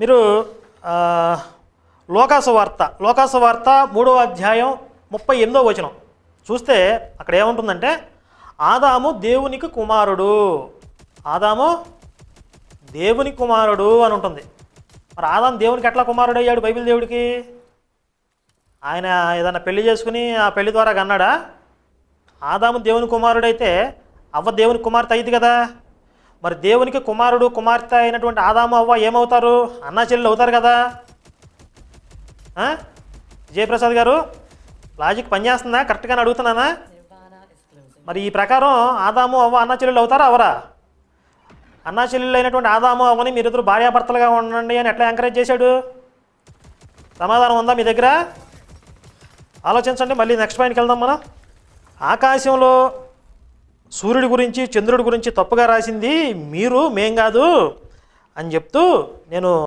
మీరు లోకాసువార్త లోకాసువార్త వార్త వార్త మూడో అధ్యాయం ముప్పై ఎనిమిదో వచనం. చూస్తే అక్కడ ఏముంటుందంటే ఆదాము దేవునికి కుమారుడు. ఆదాము దేవుని కుమారుడు అని ఉంటుంది. మరి ఆదాము దేవునికి ఎట్లా కుమారుడు అయ్యాడు బైబిల్ దేవుడికి? ఆయన ఏదైనా పెళ్ళి చేసుకుని ఆ పెళ్ళి ద్వారా కన్నాడా? ఆదాము దేవుని కుమారుడైతే అవ్వ దేవుని కుమార్తె అయింది కదా? మరి దేవునికి కుమారుడు కుమార్తె అయినటువంటి ఆదాము అవ్వ ఏమవుతారు? అన్నా చెల్లెలు అవుతారు కదా. జయప్రసాద్ గారు లాజిక్ పనిచేస్తుందా? కరెక్ట్గానే అడుగుతున్నానా? మరి ఈ ప్రకారం ఆదాము అవ్వ అన్నా చెల్లెలు అవుతారా? అవరా? అన్నా చెల్లెలు అయినటువంటి ఆదాము అవ్వని మీరిద్దరు భార్యాభర్తలుగా ఉండండి అని ఎట్లా ఎంకరేజ్ చేశాడు? సమాధానం ఉందా మీ దగ్గర? ఆలోచించండి మళ్ళీ నెక్స్ట్ పాయింట్కి వెళ్దాం మనం. ఆకాశంలో సూర్యుడి గురించి చంద్రుడి గురించి తప్పుగా రాసింది మీరు మేం కాదు అని చెప్తూ నేను